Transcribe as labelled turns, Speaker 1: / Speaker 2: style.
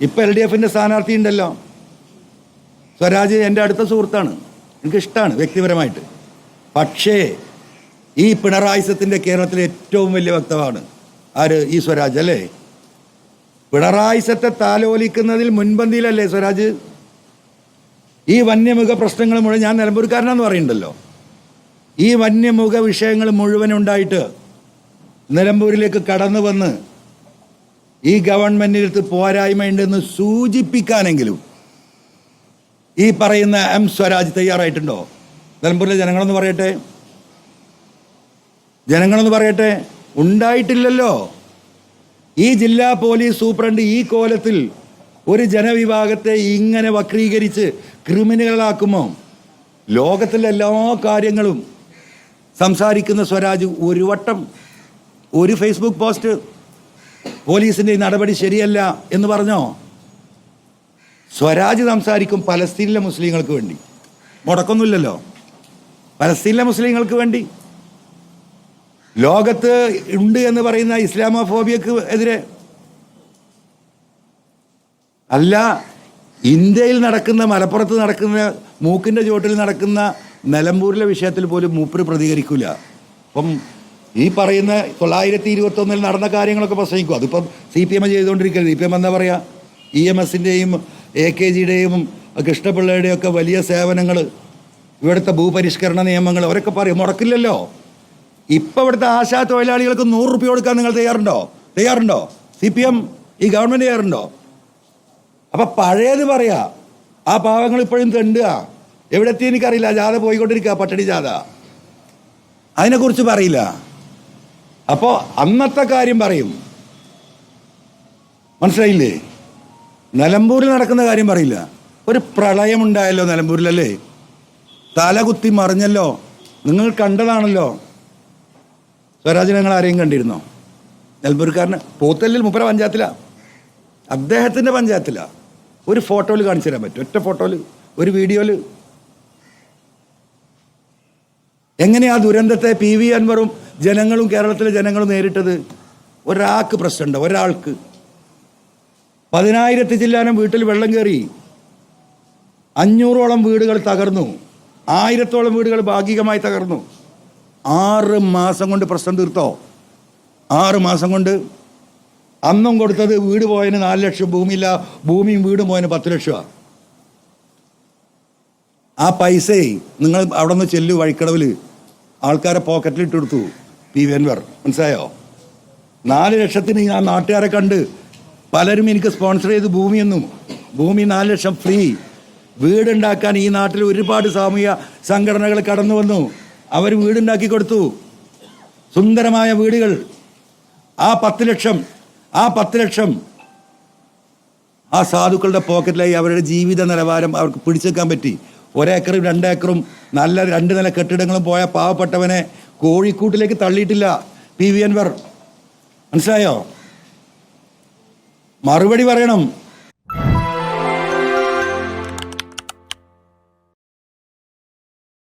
Speaker 1: ഇപ്പം L D എഫിന്റെ സ്ഥാനാർത്ഥി ഉണ്ടല്ലോ. സ്വരാജ് എന്റെ അടുത്ത സുഹൃത്താണ്. എനിക്ക് ഇഷ്ടമാണ് വ്യക്തിപരമായിട്ട്. പക്ഷേ ഈ പിണറായിസത്തിന്റെ കേരളത്തിലെ ഏറ്റവും വലിയ വ്യക്തമാണ് ആര്? ഈ സ്വരാജ് അല്ലേ? പിണറായിസത്തെ താലോലിക്കുന്നതിൽ മുൻപന്തിയിലല്ലേ സ്വരാജ്? ഈ വന്യമുഖ പ്രശ്നങ്ങൾ മുഴുവൻ ഞാൻ നിലമ്പൂർക്കാരനാന്ന് പറയുന്നുണ്ടല്ലോ. ഈ വന്യമുഖ വിഷയങ്ങൾ മുഴുവൻ ഉണ്ടായിട്ട് നിലമ്പൂരിലേക്ക് കടന്നു വന്ന് ഈ ഗവൺമെന്റിനടുത്ത് പോരായ്മയുണ്ടെന്ന് സൂചിപ്പിക്കാനെങ്കിലും ഈ പറയുന്ന എം സ്വരാജ് തയ്യാറായിട്ടുണ്ടോ? നിലമ്പൂരിലെ ജനങ്ങളൊന്ന് പറയട്ടെ. ജനങ്ങളൊന്ന് പറയട്ടെ. ഉണ്ടായിട്ടില്ലല്ലോ. ഈ ജില്ലാ പോലീസ് സൂപ്രണ്ട് ഈ കോലത്തിൽ ഒരു ജനവിഭാഗത്തെ ഇങ്ങനെ വക്രീകരിച്ച് ക്രിമിനലുകളാക്കുമോ? ലോകത്തിലെ എല്ലാ കാര്യങ്ങളും സംസാരിക്കുന്ന സ്വരാജ് ഒരു വട്ടം. ഒരു ഫേസ്ബുക്ക് പോസ്റ്റ് പോലീസിന്റെ ഈ നടപടി ശരിയല്ല എന്ന് പറഞ്ഞോ? സ്വരാജ് സംസാരിക്കും പലസ്തീനിലെ മുസ്ലിങ്ങൾക്ക് വേണ്ടി. മുടക്കൊന്നുമില്ലല്ലോ പലസ്തീനിലെ മുസ്ലിങ്ങൾക്ക് വേണ്ടി. ലോകത്ത് ഉണ്ട് എന്ന് പറയുന്ന ഇസ്ലാമോഫോബിയക്ക് എതിരെ. അല്ല ഇന്ത്യയിൽ നടക്കുന്ന മലപ്പുറത്ത് നടക്കുന്ന മൂക്കിന്റെ ചുവട്ടിൽ നടക്കുന്ന നിലമ്പൂരിലെ വിഷയത്തിൽ പോലും മൂപ്പര് പ്രതികരിക്കില്ല അപ്പം ഈ പറയുന്ന തൊള്ളായിരത്തി ഇരുപത്തൊന്നിൽ നടന്ന കാര്യങ്ങളൊക്കെ പ്രസംഗിക്കും. അതിപ്പം സി പി എം ചെയ്തുകൊണ്ടിരിക്കരുത്. സി പി എം എന്താ പറയുക ഇ എം എസിന്റെയും എ കെ ജിയുടെയും കൃഷ്ണപിള്ളയുടെയും ഒക്കെ വലിയ സേവനങ്ങൾ ഇവിടുത്തെ ഭൂപരിഷ്കരണ നിയമങ്ങൾ അവരൊക്കെ പറയും മുടക്കില്ലല്ലോ. ഇപ്പം ഇവിടുത്തെ ആശാ തൊഴിലാളികൾക്ക് നൂറ് റുപ്യ കൊടുക്കാൻ നിങ്ങൾ തയ്യാറുണ്ടോ? തയ്യാറുണ്ടോ? സി പി എം ഈ ഗവൺമെന്റ് തയ്യാറുണ്ടോ? അപ്പം പഴയത് പറയാ ആ പാവങ്ങൾ ഇപ്പോഴും തെണ്ടുക. എവിടെ എത്തി എനിക്കറിയില്ല. ജാഥ പോയിക്കൊണ്ടിരിക്കുക പട്ടണി ജാഥ. അതിനെക്കുറിച്ച് പറയില്ല. അപ്പോൾ അന്നത്തെ കാര്യം പറയും. മനസ്സിലായില്ലേ? നിലമ്പൂരിൽ നടക്കുന്ന കാര്യം പറയില്ല. ഒരു പ്രളയമുണ്ടായല്ലോ നിലമ്പൂരിലല്ലേ? തലകുത്തി മറിഞ്ഞല്ലോ. നിങ്ങൾ കണ്ടതാണല്ലോ. സ്വരാജ് ഞങ്ങൾ ആരെയും കണ്ടിരുന്നോ? നിലമ്പൂർക്കാരന് പോത്തല്ലിൽ മുപ്പര പഞ്ചായത്തിലാ. അദ്ദേഹത്തിന്റെ പഞ്ചായത്തിലാ. ഒരു ഫോട്ടോയിൽ കാണിച്ചു തരാൻ പറ്റും. ഒറ്റ ഫോട്ടോയിൽ ഒരു വീഡിയോയിൽ. എങ്ങനെയാ ദുരന്തത്തെ പി വി അൻവറും ജനങ്ങളും കേരളത്തിലെ ജനങ്ങളും നേരിട്ടത് ഒരാൾക്ക് പ്രശ്നമുണ്ട് ഒരാൾക്ക്. പതിനായിരത്തി ചില്ലാനം വീട്ടിൽ വെള്ളം കയറി അഞ്ഞൂറോളം വീടുകൾ തകർന്നു ആയിരത്തോളം വീടുകൾ ഭാഗികമായി തകർന്നു. ആറ് മാസം കൊണ്ട് പ്രശ്നം തീർത്തോ? ആറ് മാസം കൊണ്ട്. അന്നും കൊടുത്തത് വീട് പോയതിന് നാല് ലക്ഷം ഭൂമിയില്ല ഭൂമിയും വീടും പോയതിന് പത്ത് ലക്ഷമാണ് ആ പൈസയെ നിങ്ങൾ അവിടെ നിന്ന് ചെല്ലു വഴിക്കടവിൽ ആൾക്കാരെ പോക്കറ്റിൽ ഇട്ടു കൊടുത്തു. പി വി അൻവർ മനസ്സിലായോ? നാല് ലക്ഷത്തിന് ഞാൻ നാട്ടുകാരെ കണ്ട് പലരും എനിക്ക് സ്പോൺസർ ചെയ്ത് ഭൂമിയെന്നും ഭൂമി നാല് ലക്ഷം ഫ്രീ വീടുണ്ടാക്കാൻ ഈ നാട്ടിൽ ഒരുപാട് സാമൂഹ്യ സംഘടനകൾ കടന്നു വന്നു. അവർ വീടുണ്ടാക്കി കൊടുത്തു. സുന്ദരമായ വീടുകൾ. ആ പത്ത് ലക്ഷം ആ പത്ത് ലക്ഷം ആ സാധുക്കളുടെ പോക്കറ്റിലായി അവരുടെ ജീവിത നിലവാരം അവർക്ക് പിടിച്ചെടുക്കാൻ പറ്റി. ഒരേക്കറും രണ്ടേക്കറും നല്ല രണ്ട് നില കെട്ടിടങ്ങളും പോയ പാവപ്പെട്ടവനെ കോഴിക്കൂട്ടിലേക്ക് തള്ളിയിട്ടില്ല പി വി അൻവർ. മനസ്സിലായോ? മറുപടി പറയണം.